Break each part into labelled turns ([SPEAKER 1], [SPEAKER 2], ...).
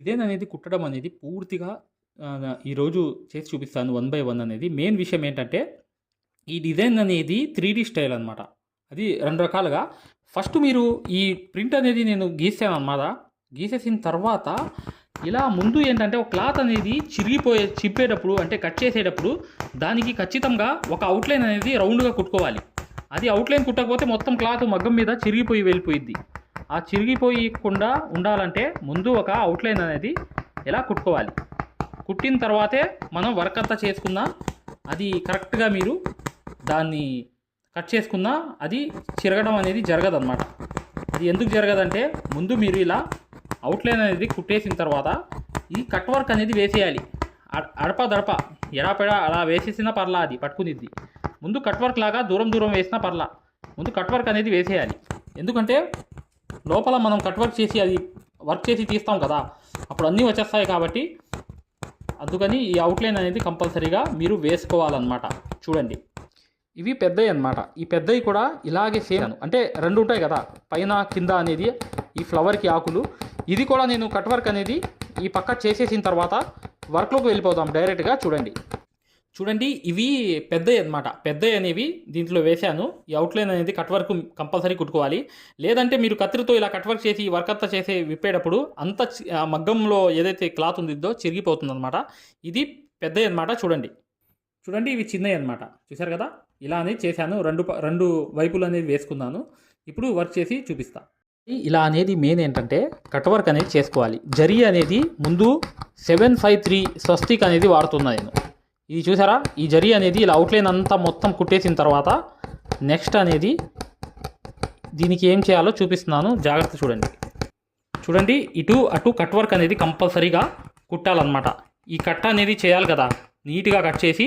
[SPEAKER 1] Design అనేది కుట్టడం అనేది పూర్తిగా ఈరోజు చేసి చూపిస్తాను వన్ బై వన్ అనేది. మెయిన్ విషయం ఏంటంటే, ఈ డిజైన్ అనేది 3డీ స్టైల్ అనమాట. అది రెండు రకాలుగా. ఫస్ట్ మీరు ఈ ప్రింట్ అనేది నేను గీసాను అనమాట గీసేసిన తర్వాత ఇలా ముందు ఏంటంటే, ఒక క్లాత్ అనేది చిరిగిపోయే చిప్పేటప్పుడు అంటే కట్ చేసేటప్పుడు దానికి ఖచ్చితంగా ఒక అవుట్‌లైన్ అనేది రౌండ్‌గా కుట్టుకోవాలి. అది అవుట్‌లైన్ కుట్టకపోతే మొత్తం క్లాత్ మగ్గం మీద చిరిగిపోయి వెళ్ళిపోయిద్ది. ఆ చిరిగిపోయకుండా ఉండాలంటే ముందు ఒక అవుట్‌లైన్ అనేది ఎలా కుట్టుకోవాలి. కుట్టిన తర్వాతే మనం వర్క్ అంతా చేసుకున్నా అది కరెక్ట్‌గా మీరు దాన్ని కట్ చేసుకున్నా అది చిరగడం అనేది జరగదనమాట. అది ఎందుకు జరగదంటే ముందు మీరు ఇలా అవుట్‌లైన్ అనేది కుట్టేసిన తర్వాత ఈ కట్ వర్క్ అనేది వేసేయాలి. అడ అడపదడప ఎడాపెడా అలా వేసేసినా పర్లా అది పట్టుకునిద్ది. ముందు కట్ వర్క్ లాగా దూరం దూరం వేసినా పర్లా. ముందు కట్ వర్క్ అనేది వేసేయాలి. ఎందుకంటే లోపల మనం కట్ వర్క్ చేసి అది వర్క్ చేసి తీస్తాం కదా! అప్పుడు అన్నీ వచ్చేస్తాయి కాబట్టి అందుకని ఈ అవుట్‌లైన్ అనేది కంపల్సరీగా మీరు వేసుకోవాలన్నమాట చూడండి. ఇవి పెద్దవి అనమాట ఈ పెద్దవి కూడా ఇలాగే సేమ్ అంటే రెండు ఉంటాయి కదా! పైన, కింద అనేది ఈ ఫ్లవర్‌కి ఆకులు. ఇది కూడా నేను కట్ వర్క్ అనేది ఈ పక్క చేసేసిన తర్వాత వర్క్‌లోకి వెళ్ళిపోదాం డైరెక్ట్‌గా చూడండి. చూడండి ఇవి పెద్దయి అనమాట పెద్దయి అనేవి దీంట్లో వేశాను. ఈ అవుట్‌లైన్ అనేది కట్ వర్క్ కంపల్సరీ కుట్టుకోవాలి. లేదంటే మీరు కత్తిరితో ఇలా కట్ వర్క్ చేసి వర్క్ అంతా చేసి విప్పేటప్పుడు అంత చి ఆ మగ్గంలో ఏదైతే క్లాత్ ఉండిద్దో చిరిగిపోతుందనమాట. ఇది పెద్దయి అన్నమాట చూడండి. చూడండి ఇవి చిన్నవి అనమాట చూసారు కదా! ఇలా అనేది చేశాను. రెండు రెండు వైపులు అనేది వేసుకున్నాను. ఇప్పుడు వర్క్ చేసి చూపిస్తా. ఇలా అనేది మెయిన్ ఏంటంటే కట్ వర్క్ అనేది చేసుకోవాలి. జరీ అనేది ముందు 753 స్వస్తిక్ అనేది వాడుతున్నా నేను. ఇది చూసారా? ఈ జరీ అనేది ఇలా అవుట్‌లైన్ అంతా మొత్తం కుట్టేసిన తర్వాత నెక్స్ట్ అనేది దీనికి ఏం చేయాలో చూపిస్తున్నాను. జాగ్రత్త చూడండి. చూడండి ఇటు, అటు కట్ వర్క్ అనేది కంపల్సరీగా కుట్టాలన్నమాట. ఈ కట్ అనేది చేయాలి కదా! నీట్‌గా కట్ చేసి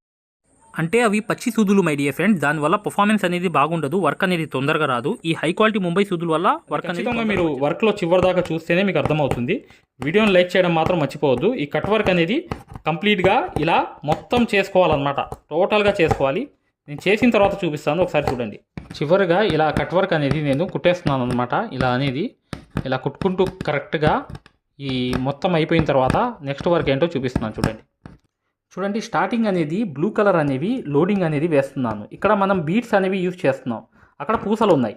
[SPEAKER 1] అంటే అవి పచ్చి సూదులు మై డియర్ ఫ్రెండ్స్. దానివల్ల పెర్ఫార్మెన్స్ అనేది బాగుండదు. వర్క్ అనేది తొందరగా రాదు. ఈ హై క్వాలిటీ ముంబై సూదుల వల్ల వర్క్ అనేది ఖచ్చితంగా మీరు వర్క్‌లో చివరి దాకా చూస్తేనే మీకు అర్థమవుతుంది. వీడియోని లైక్ చేయడం మాత్రం మర్చిపోవద్దు. ఈ కట్ వర్క్ అనేది కంప్లీట్‌గా ఇలా మొత్తం చేసుకోవాలన్నమాట. టోటల్‌గా చేసుకోవాలి. నేను చేసిన తర్వాత చూపిస్తాను. ఒకసారి చూడండి. చివరగా ఇలా కట్ వర్క్ అనేది నేను కుట్టేస్తున్నాను అనమాట. ఇలా అనేది ఇలా కుట్టుకుంటూ కరెక్ట్‌గా ఈ మొత్తం అయిపోయిన తర్వాత నెక్స్ట్ వర్క్ ఏంటో చూపిస్తున్నాను చూడండి. చూడండి స్టార్టింగ్ అనేది బ్లూ కలర్ అనేవి లోడింగ్ అనేది వేస్తున్నాను. ఇక్కడ మనం బీట్స్ అనేవి యూజ్ చేస్తున్నాం. అక్కడ పూసలు ఉన్నాయి.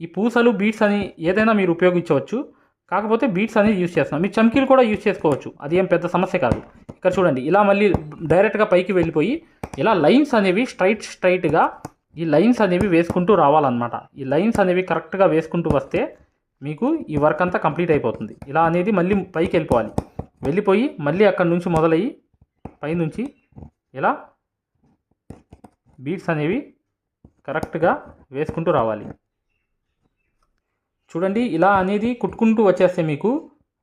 [SPEAKER 1] ఈ పూసలు బీట్స్ అని ఏదైనా మీరు ఉపయోగించవచ్చు. కాకపోతే బీట్స్ అనేది యూజ్ చేస్తున్నాం. మీరు చమ్కీలు కూడా యూజ్ చేసుకోవచ్చు. అది ఏం పెద్ద సమస్య కాదు. ఇక్కడ చూడండి ఇలా మళ్ళీ డైరెక్ట్‌గా పైకి వెళ్ళిపోయి ఇలా లైన్స్ అనేవి స్ట్రైట్ స్ట్రైట్గా ఈ లైన్స్ అనేవి వేసుకుంటూ రావాలన్నమాట. ఈ లైన్స్ అనేవి కరెక్ట్‌గా వేసుకుంటూ వస్తే మీకు ఈ వర్క్ అంతా కంప్లీట్ అయిపోతుంది. ఇలా అనేది మళ్ళీ పైకి వెళ్ళిపోవాలి. వెళ్ళిపోయి మళ్ళీ అక్కడి నుంచి మొదలయ్యి పైనుంచి ఇలా బీడ్స్ అనేవి కరెక్ట్‌గా వేసుకుంటూ రావాలి. చూడండి ఇలా అనేది కుట్టుకుంటూ వచ్చేస్తే మీకు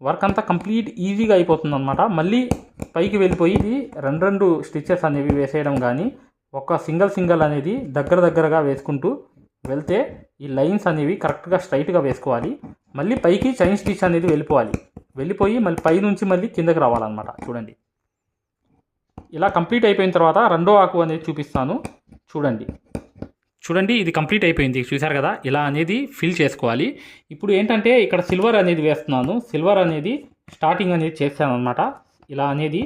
[SPEAKER 1] వర్క్ అంతా కంప్లీట్ ఈజీగా అయిపోతుందన్నమాట. మళ్ళీ పైకి వెళ్ళిపోయి ఇది 2, 2 స్టిచెస్ అనేవి వేసేయడం కానీ ఒక సింగిల్ సింగిల్ అనేది దగ్గర దగ్గరగా వేసుకుంటూ వెళ్తే ఈ లైన్స్ అనేవి కరెక్ట్‌గా స్ట్రైట్గా వేసుకోవాలి. మళ్ళీ పైకి చైన్ స్టిచ్ అనేది వెళ్ళిపోవాలి. వెళ్ళిపోయి మళ్ళీ పైనుంచి మళ్ళీ కిందకి రావాలన్నమాట. చూడండి. ఇలా కంప్లీట్ అయిపోయిన తర్వాత రెండో ఆకు అనేది చూపిస్తాను. చూడండి. చూడండి ఇది కంప్లీట్ అయిపోయింది. చూశారు కదా! ఇలా అనేది ఫిల్ చేసుకోవాలి. ఇప్పుడు ఏంటంటే ఇక్కడ సిల్వర్ అనేది వేస్తున్నాను. సిల్వర్ అనేది స్టార్టింగ్ అనేది చేశానన్నమాట. ఇలా అనేది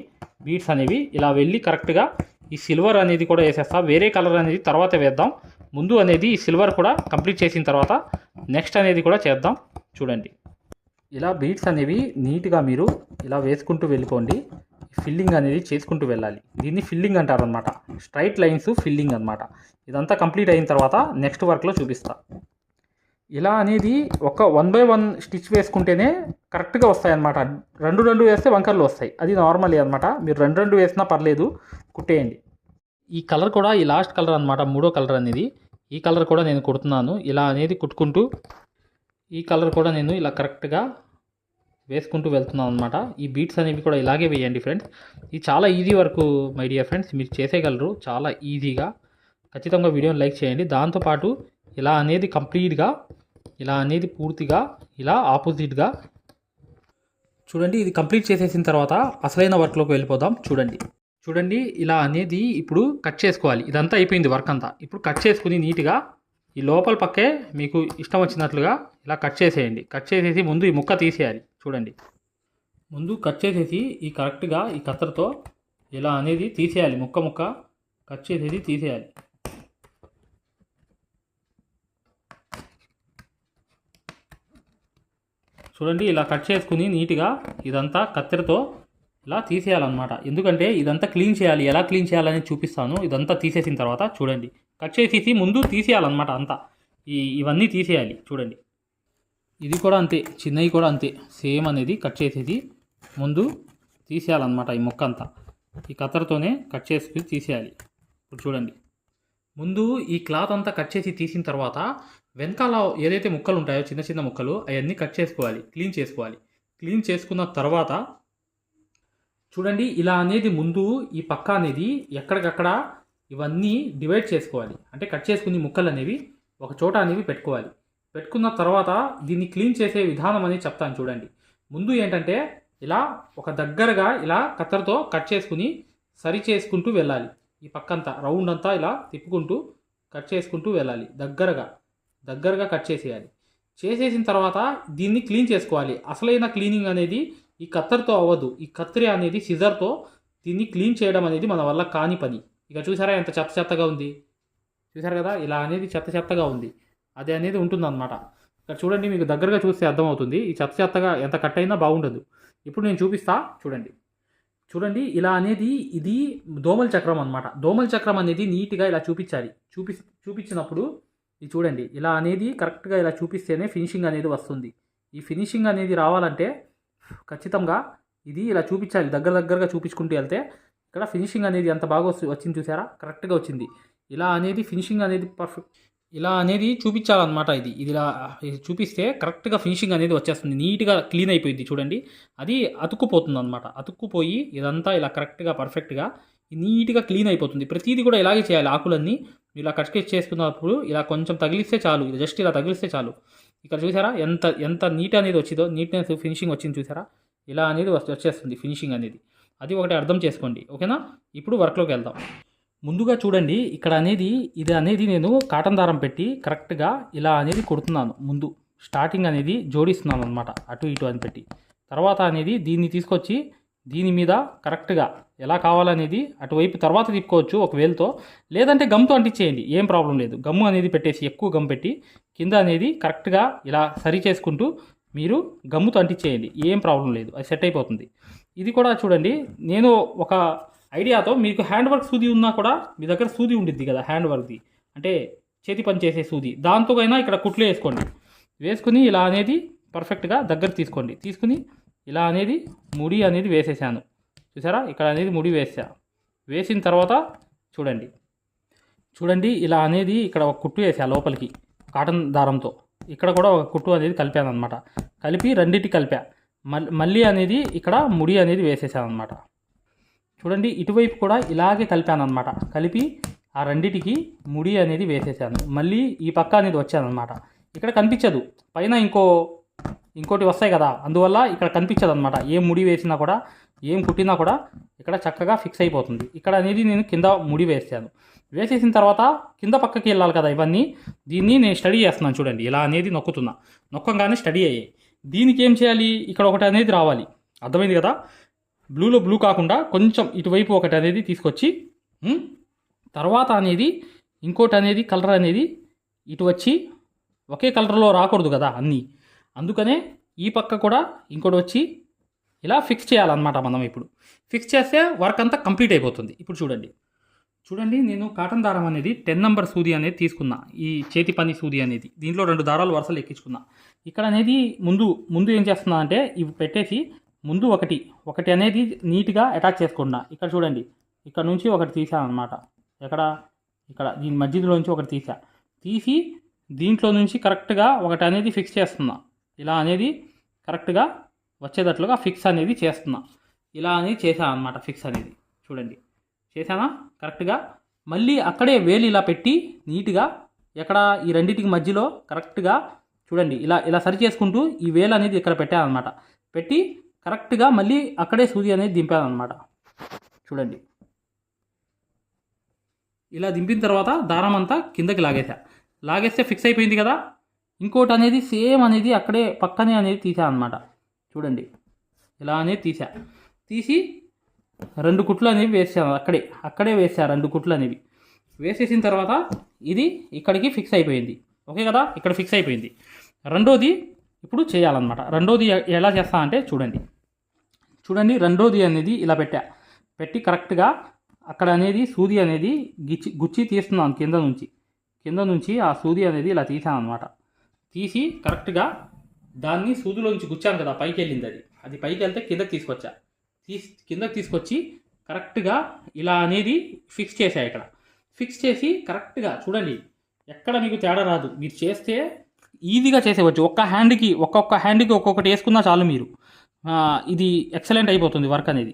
[SPEAKER 1] బీడ్స్ అనేవి ఇలా వెళ్ళి కరెక్ట్‌గా ఈ సిల్వర్ అనేది కూడా వేసేస్తా. వేరే కలర్ అనేది తర్వాత వేద్దాం. ముందు అనేది ఈ సిల్వర్ కూడా కంప్లీట్ చేసిన తర్వాత నెక్స్ట్ అనేది కూడా చేద్దాం. చూడండి. ఇలా బీడ్స్ అనేవి నీట్‌గా మీరు ఇలా వేసుకుంటూ వెళ్ళిపోండి. ఫిల్లింగ్ అనేది చేసుకుంటూ వెళ్ళాలి. దీన్ని ఫిల్లింగ్ అంటారనమాట. స్ట్రైట్ లైన్స్ ఫిల్లింగ్ అనమాట. ఇదంతా కంప్లీట్ అయిన తర్వాత నెక్స్ట్ వర్క్‌లో చూపిస్తా. ఇలా అనేది ఒక వన్ బై వన్ స్టిచ్ వేసుకుంటేనే కరెక్ట్గా వస్తాయి రెండు రెండు వేస్తే వంకర్లు వస్తాయి అది నార్మలే అనమాట మీరు రెండు రెండు వేసినా పర్లేదు కుట్టేయండి ఈ కలర్ కూడా ఈ లాస్ట్ కలర్ అనమాట మూడో కలర్ అనేది ఈ కలర్ కూడా నేను కుడుతున్నాను ఇలా అనేది కుట్టుకుంటూ ఈ కలర్ కూడా నేను ఇలా కరెక్ట్గా వేసుకుంటూ వెళ్తున్నాం అనమాట ఈ బీట్స్ అనేవి కూడా ఇలాగే వేయండి ఫ్రెండ్స్ ఇది చాలా easy work my dear friends మీరు చేసేయగలరు. చాలా ఈజీగా ఖచ్చితంగా వీడియోని లైక్ చేయండి. దాంతోపాటు ఇలా అనేది కంప్లీట్గా ఇలా అనేది పూర్తిగా ఇలా ఆపోజిట్గా చూడండి ఇది కంప్లీట్ చేసేసిన తర్వాత అసలైన వర్క్లోకి వెళ్ళిపోదాం. చూడండి. చూడండి ఇలా అనేది ఇప్పుడు కట్ చేసుకోవాలి. ఇదంతా అయిపోయింది వర్క్ అంతా. ఇప్పుడు కట్ చేసుకుని నీట్గా ఈ లోపల పక్కే మీకు ఇష్టం వచ్చినట్లుగా ఇలా కట్ చేసేయండి. కట్ చేసేసి ముందు ఈ ముక్క తీసేయాలి. చూడండి. ముందు కట్ చేసేసి ఈ కరెక్ట్గా ఈ కత్తెరతో ఇలా అనేది తీసేయాలి. ముక్క ముక్క కట్ చేసేసి తీసేయాలి. చూడండి ఇలా కట్ చేసుకుని నీట్గా ఇదంతా కత్తెరతో ఇలా తీసేయాలన్నమాట. ఎందుకంటే ఇదంతా క్లీన్ చేయాలి. ఎలా క్లీన్ చేయాలని చూపిస్తాను. ఇదంతా తీసేసిన తర్వాత చూడండి. కట్ చేసేసి ముందు తీసేయాలన్నమాట అంతా. ఈ ఇవన్నీ తీసేయాలి చూడండి. ఇది కూడా అంతే చిన్నవి కూడా అంతే. సేమ్ అనేది కట్ చేసేసి ముందు తీసేయాలన్నమాట ఈ మొక్క అంతా. ఈ కత్తెరతోనే కట్ చేసి తీసేయాలి. ఇప్పుడు చూడండి. ముందు ఈ క్లాత్ అంతా కట్ చేసి తీసిన తర్వాత వెనకాల ఏదైతే ముక్కలు ఉంటాయో చిన్న చిన్న ముక్కలు అవన్నీ కట్ చేసుకోవాలి క్లీన్ చేసుకోవాలి. క్లీన్ చేసుకున్న తర్వాత చూడండి ఇలా అనేది ముందు ఈ పక్క అనేది ఎక్కడికక్కడ ఇవన్నీ డివైడ్ చేసుకోవాలి. అంటే కట్ చేసుకుని ముక్కలు అనేవి ఒక చోట అనేవి పెట్టుకోవాలి. పెట్టుకున్న తర్వాత దీన్ని క్లీన్ చేసే విధానం అనేది చెప్తాను చూడండి. ముందు ఏంటంటే ఇలా ఒక దగ్గరగా ఇలా కత్తెరతో కట్ చేసుకుని సరి చేసుకుంటూ వెళ్ళాలి. ఈ పక్కంతా రౌండ్ అంతా ఇలా తిప్పుకుంటూ కట్ చేసుకుంటూ వెళ్ళాలి. దగ్గరగా దగ్గరగా కట్ చేసేయాలి. చేసేసిన తర్వాత దీన్ని క్లీన్ చేసుకోవాలి. అసలైన క్లీనింగ్ అనేది ఈ కత్తెరతో అవ్వదు. ఈ కత్తిరి అనేది సిజర్తో దీన్ని క్లీన్ చేయడం అనేది మన వల్ల కాని పని. ఇక చూసారా ఎంత చెత్త చెత్తగా ఉంది? చూసారు కదా? ఇలా అనేది చెత్త చెత్తగా ఉంది. అది అనేది ఉంటుందన్నమాట. ఇక్కడ చూడండి మీకు దగ్గరగా చూస్తే అర్థమవుతుంది. ఈ చెత్త చెత్తగా ఎంత కట్ అయినా బాగుండదు. ఇప్పుడు నేను చూపిస్తా చూడండి. చూడండి ఇలా అనేది ఇది దోమల చక్రం అనమాట దోమల చక్రం అనేది నీట్గా ఇలా చూపించాలి. చూపి చూపించినప్పుడు ఇది చూడండి ఇలా అనేది కరెక్ట్గా ఇలా చూపిస్తేనే ఫినిషింగ్ అనేది వస్తుంది. ఈ ఫినిషింగ్ అనేది రావాలంటే ఖచ్చితంగా ఇది ఇలా చూపించాలి. దగ్గర దగ్గరగా చూపించుకుంటూ వెళ్తే ఇక్కడ ఫినిషింగ్ అనేది ఎంత బాగా వచ్చింది చూసారా? కరెక్ట్గా వచ్చింది. ఇలా అనేది ఫినిషింగ్ అనేది పర్ఫెక్ట్ ఇలా అనేది చూపించాలన్నమాట ఇది. ఇది ఇలా చూపిస్తే కరెక్ట్గా ఫినిషింగ్ అనేది వచ్చేస్తుంది. నీట్గా క్లీన్ అయిపోయింది చూడండి. అది అతుక్కుపోతుంది అనమాట అతుక్కుపోయి ఇదంతా ఇలా కరెక్ట్గా పర్ఫెక్ట్గా నీట్గా క్లీన్ అయిపోతుంది. ప్రతిదీ కూడా ఇలాగే చేయాలి. ఆకులన్నీ ఇలా కట్ కట్ చేసుకున్నప్పుడు ఇలా కొంచెం తగిలిస్తే చాలు. ఇది జస్ట్ ఇలా తగిలిస్తే చాలు. ఇక్కడ చూసారా? ఎంత ఎంత నీట్ అనేది వచ్చిందో నీట్నెస్ ఫినిషింగ్ వచ్చింది చూసారా? ఇలా అనేది వచ్చేస్తుంది ఫినిషింగ్ అనేది. అది ఒకటి అర్థం చేసుకోండి ఓకేనా? ఇప్పుడు వర్క్లోకి వెళ్దాం. ముందుగా చూడండి ఇక్కడ అనేది ఇది అనేది నేను కాటన్ దారం పెట్టి కరెక్ట్గా ఇలా అనేది కొడుతున్నాను. ముందు స్టార్టింగ్ అనేది జోడిస్తున్నాను అనమాట అటు ఇటు అని పెట్టి. తర్వాత అనేది దీన్ని తీసుకొచ్చి దీని మీద కరెక్ట్గా ఎలా కావాలనేది అటువైపు తర్వాత తిప్పుకోవచ్చు ఒక వేలుతో. లేదంటే గమ్తో అంటించేయండి ఏం ప్రాబ్లం లేదు. గమ్ము అనేది పెట్టేసి ఎక్కువ గమ్ పెట్టి కింద అనేది కరెక్ట్గా ఇలా సరి చేసుకుంటూ మీరు గమ్ముతో అంటించేయండి ఏం ప్రాబ్లం లేదు. అది సెట్ అయిపోతుంది. ఇది కూడా చూడండి. నేను ఒక ఐడియాతో మీకు హ్యాండ్ వర్క్ సూది ఉన్నా కూడా మీ దగ్గర సూది ఉండిద్ది కదా హ్యాండ్ వర్క్ది అంటే చేతి పని చేసే సూది. దాంతోకైనా ఇక్కడ కుట్లు వేసుకోండి. వేసుకుని ఇలా అనేది పర్ఫెక్ట్గా దగ్గర తీసుకోండి. తీసుకుని ఇలా అనేది ముడి అనేది వేసేసాను. చూసారా? ఇక్కడ అనేది ముడి వేసా. వేసిన తర్వాత చూడండి. చూడండి ఇలా అనేది ఇక్కడ ఒక కుట్టు వేసా లోపలికి కాటన్ దారంతో. ఇక్కడ కూడా ఒక కుట్టు అనేది కలిపాను అనమాట కలిపి రెండింటి కలిపా. మళ్ళీ అనేది ఇక్కడ ముడి అనేది వేసేసాను అనమాట చూడండి ఇటువైపు కూడా ఇలాగే కలిపాను అనమాట కలిపి ఆ రెండిటికి ముడి అనేది వేసేసాను. మళ్ళీ ఈ పక్క అనేది వచ్చానమాట ఇక్కడ కనిపించదు. పైన ఇంకో ఇంకోటి వస్తాయి కదా. అందువల్ల ఇక్కడ కనిపించదు అనమాట ఏం ముడి వేసినా కూడా ఏం కుట్టినా కూడా ఇక్కడ చక్కగా ఫిక్స్ అయిపోతుంది. ఇక్కడ అనేది నేను కింద ముడి వేసాను. వేసేసిన తర్వాత కింద పక్కకి వెళ్ళాలి కదా ఇవన్నీ. దీన్ని నేను స్టడీ చేస్తున్నాను చూడండి ఇలా అనేది నొక్కుతున్నా. నొక్కంగానే స్టడీ అయ్యాయి దీనికి ఏం చేయాలి? ఇక్కడ ఒకటి అనేది రావాలి. అర్థమైంది కదా? బ్లూలో బ్లూ కాకుండా కొంచెం ఇటువైపు ఒకటి అనేది తీసుకొచ్చి తర్వాత అనేది ఇంకోటి అనేది కలర్ అనేది ఇటు వచ్చి ఒకే కలర్లో రాకూడదు కదా అన్నీ. అందుకనే ఈ పక్క కూడా ఇంకోటి వచ్చి ఇలా ఫిక్స్ చేయాలన్నమాట మనం ఇప్పుడు. ఫిక్స్ చేస్తే వర్క్ అంతా కంప్లీట్ అయిపోతుంది. ఇప్పుడు చూడండి. చూడండి నేను కాటన్ దారం అనేది టెన్ నంబర్ సూది అనేది తీసుకున్నా. ఈ చేతి పని సూది అనేది. దీంట్లో రెండు దారాలు వరుసలు ఎక్కించుకున్నా. ఇక్కడ అనేది ముందు ముందు ఏం చేస్తున్నా అంటే ఇవి పెట్టేసి ముందు ఒకటి ఒకటి అనేది నీట్గా అటాచ్ చేసుకున్నా. ఇక్కడ చూడండి ఇక్కడ నుంచి ఒకటి తీసాను అనమాట ఎక్కడ? ఇక్కడ దీని మధ్యలోంచి ఒకటి తీసా. తీసి దీంట్లో నుంచి కరెక్ట్గా ఒకటి అనేది ఫిక్స్ చేస్తున్నా. ఇలా అనేది కరెక్ట్గా వచ్చేటట్లుగా ఫిక్స్ అనేది చేస్తున్నా. ఇలా అనేది చేశాను అనమాట ఫిక్స్ అనేది. చూడండి. చేశానా? కరెక్ట్గా. మళ్ళీ అక్కడే వేలు ఇలా పెట్టి నీట్గా ఎక్కడ ఈ రెండింటికి మధ్యలో కరెక్ట్గా చూడండి ఇలా ఇలా సరి చేసుకుంటూ ఈ వేలు అనేది ఇక్కడ పెట్టాను పెట్టి కరెక్ట్గా మళ్ళీ అక్కడే సూది అనేది దింపానమాట చూడండి. ఇలా దింపిన తర్వాత దారం అంతా కిందకి లాగేసా లాగేస్తే ఫిక్స్ అయిపోయింది కదా. ఇంకోటి అనేది సేమ్ అనేది అక్కడే పక్కనే అనేది తీసా అనమాట చూడండి. ఇలా అనేది తీసా తీసి రెండు కుట్లు అనేవి వేసాను అక్కడే అక్కడే వేసాను రెండు కుట్లు అనేవి. వేసేసిన తర్వాత ఇది ఇక్కడికి ఫిక్స్ అయిపోయింది. ఓకే కదా? ఇక్కడ ఫిక్స్ అయిపోయింది. రెండోది ఇప్పుడు చేయాలన్నమాట. రెండోది ఎలా చేస్తా అంటే చూడండి. చూడండి రెండోది అనేది ఇలా పెట్టా. పెట్టి కరెక్ట్గా అక్కడ అనేది సూది అనేది గిచ్చి గుచ్చి తీస్తున్నాను కింద నుంచి. కింద నుంచి ఆ సూది అనేది ఇలా తీసాను అనమాట తీసి కరెక్ట్గా దాన్ని సూదిలోంచి గుచ్చాను కదా? పైకి వెళ్ళింది అది. అది పైకి వెళ్తే కిందకి తీసుకొచ్చా. తీసి కిందకి తీసుకొచ్చి కరెక్ట్గా ఇలా అనేది ఫిక్స్ చేశాయి ఇక్కడ. ఫిక్స్ చేసి కరెక్ట్గా చూడండి ఎక్కడ మీకు తేడా రాదు. మీరు చేస్తే ఈజీగా చేసేవచ్చు ఒక్క హ్యాండ్కి ఒక్కొక్క హ్యాండ్కి ఒక్కొక్కటి వేసుకున్నా చాలు మీరు. ఇది ఎక్సలెంట్ అయిపోతుంది వర్క్ అనేది.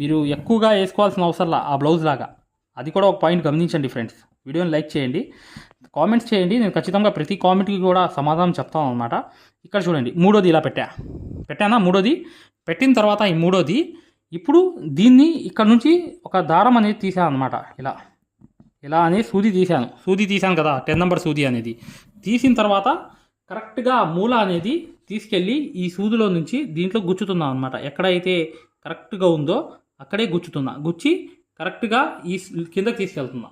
[SPEAKER 1] మీరు ఎక్కువగా వేసుకోవాల్సిన అవసరంలా ఆ బ్లౌజ్ లాగా. అది కూడా ఒక పాయింట్ గమనించండి ఫ్రెండ్స్. వీడియోని లైక్ చేయండి. కామెంట్స్ చేయండి. నేను ఖచ్చితంగా ప్రతి కామెంట్కి కూడా సమాధానం చెప్తాను అనమాట ఇక్కడ చూడండి మూడోది ఇలా పెట్టా. పెట్టానా? మూడోది పెట్టిన తర్వాత ఈ మూడోది ఇప్పుడు దీన్ని ఇక్కడ నుంచి ఒక దారం అనేది తీసాను అనమాట ఇలా ఇలా అని సూది తీశాను. సూది తీశాను కదా టెన్ నెంబర్ సూది అనేది. తీసిన తర్వాత కరెక్ట్గా మూల అనేది తీసుకెళ్ళి ఈ సూదిలో నుంచి దీంట్లో గుచ్చుతున్నాను అనమాట ఎక్కడైతే కరెక్ట్గా ఉందో అక్కడే గుచ్చుతున్నా. గుచ్చి కరెక్ట్గా ఈ కిందకి తీసుకెళ్తున్నా.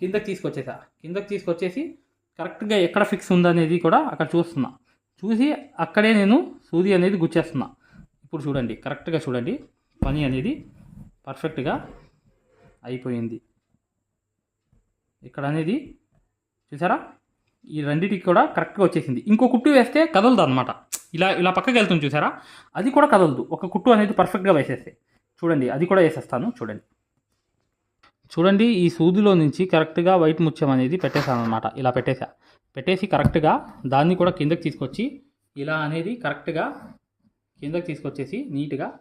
[SPEAKER 1] కిందకి తీసుకొచ్చేసా. కిందకి తీసుకొచ్చేసి కరెక్ట్గా ఎక్కడ ఫిక్స్ ఉందనేది కూడా అక్కడ చూస్తున్నా. చూసి అక్కడే నేను సూది అనేది గుచ్చేస్తున్నా. ఇప్పుడు చూడండి కరెక్ట్గా చూడండి. పని అనేది పర్ఫెక్ట్గా అయిపోయింది. ఇక్కడ అనేది చూసారా? ఈ రెండింటికి కూడా కరెక్ట్గా వచ్చేసింది. ఇంకో కుట్టు వేస్తే కదలదు అనమాట ఇలా ఇలా పక్కకి వెళ్తుంది చూసారా? అది కూడా కదలదు. ఒక కుట్టు అనేది పర్ఫెక్ట్గా వేసేస్తే. చూడండి అది కూడా వేసేస్తాను చూడండి. చూడండి ఈ సూదిలో నుంచి కరెక్ట్గా వైట్ ముత్యం అనేది పెట్టేశాను అనమాట ఇలా పెట్టేశా. పెట్టేసి కరెక్ట్గా దాన్ని కూడా కిందకి తీసుకొచ్చి ఇలా అనేది కరెక్ట్గా కిందకి తీసుకొచ్చేసి నీట్గా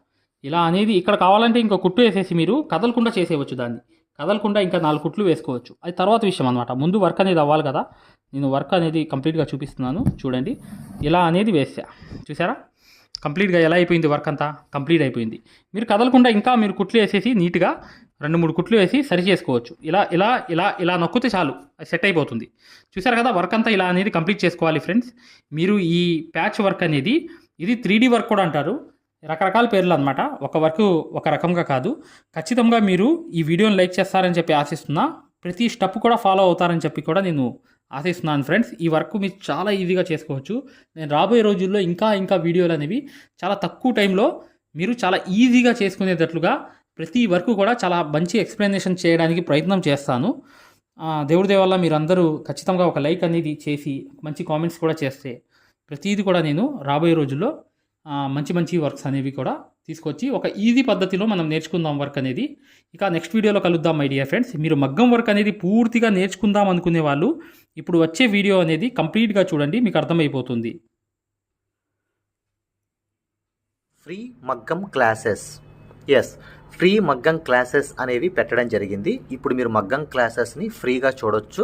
[SPEAKER 1] ఇలా అనేది ఇక్కడ కావాలంటే ఇంకో కుట్టు వేసేసి మీరు కదలకుండా చేసేయవచ్చు దాన్ని. కదలకుండా ఇంకా నాలుగు కుట్లు వేసుకోవచ్చు. అది తర్వాత విషయం అనమాట ముందు వర్క్ అనేది అవ్వాలి కదా. నేను వర్క్ అనేది కంప్లీట్గా చూపిస్తున్నాను. చూడండి. ఇలా అనేది వేసా. చూసారా? కంప్లీట్గా ఎలా అయిపోయింది వర్క్ అంతా? కంప్లీట్ అయిపోయింది. మీరు కదలకుండా ఇంకా మీరు కుట్లు వేసేసి నీట్గా రెండు మూడు కుట్లు వేసి సరి చేసుకోవచ్చు. ఇలా ఇలా ఇలా ఇలా నొక్కితే చాలు. అది సెట్ అయిపోతుంది. చూసారు కదా? వర్క్ అంతా ఇలా అనేది కంప్లీట్ చేసుకోవాలి ఫ్రెండ్స్. మీరు ఈ ప్యాచ్ వర్క్ అనేది ఇది త్రీ వర్క్ కూడా అంటారు. రకరకాల పేర్లు అనమాట ఒక వర్క్ ఒక రకంగా కాదు. ఖచ్చితంగా మీరు ఈ వీడియోని లైక్ చేస్తారని చెప్పి ఆశిస్తున్నా. ప్రతి స్టెప్ కూడా ఫాలో అవుతారని చెప్పి కూడా నేను ఆశిస్తున్నాను ఫ్రెండ్స్. ఈ వర్క్ మీరు చాలా ఈజీగా చేసుకోవచ్చు. నేను రాబోయే రోజుల్లో ఇంకా ఇంకా వీడియోలు అనేవి చాలా తక్కువ టైంలో మీరు చాలా ఈజీగా చేసుకునేటట్లుగా ప్రతి వర్క్ కూడా చాలా మంచి ఎక్స్ప్లెనేషన్ చేయడానికి ప్రయత్నం చేస్తాను. దేవుడి దయ వల్ల మీరందరూ ఖచ్చితంగా ఒక లైక్ అనేది చేసి మంచి కామెంట్స్ కూడా చేస్తే ప్రతిదీ కూడా నేను రాబోయే రోజుల్లో మంచి మంచి వర్క్స్ అనేవి కూడా తీసుకొచ్చి ఒక ఈజీ పద్ధతిలో మనం నేర్చుకుందాం వర్క్ అనేది. ఇక నెక్స్ట్ వీడియోలో కలుద్దాం మై డియర్ ఫ్రెండ్స్ మీరు మగ్గం వర్క్ అనేది పూర్తిగా నేర్చుకుందాం అనుకునే వాళ్ళు ఇప్పుడు వచ్చే వీడియో అనేది కంప్లీట్గా చూడండి మీకు అర్థమైపోతుంది.
[SPEAKER 2] ఫ్రీ మగ్గం క్లాసెస్ ఎస్ ఫ్రీ మగ్గం క్లాసెస్ అనేవి పెట్టడం జరిగింది. ఇప్పుడు మీరు మగ్గం క్లాసెస్ని ఫ్రీగా చూడొచ్చు.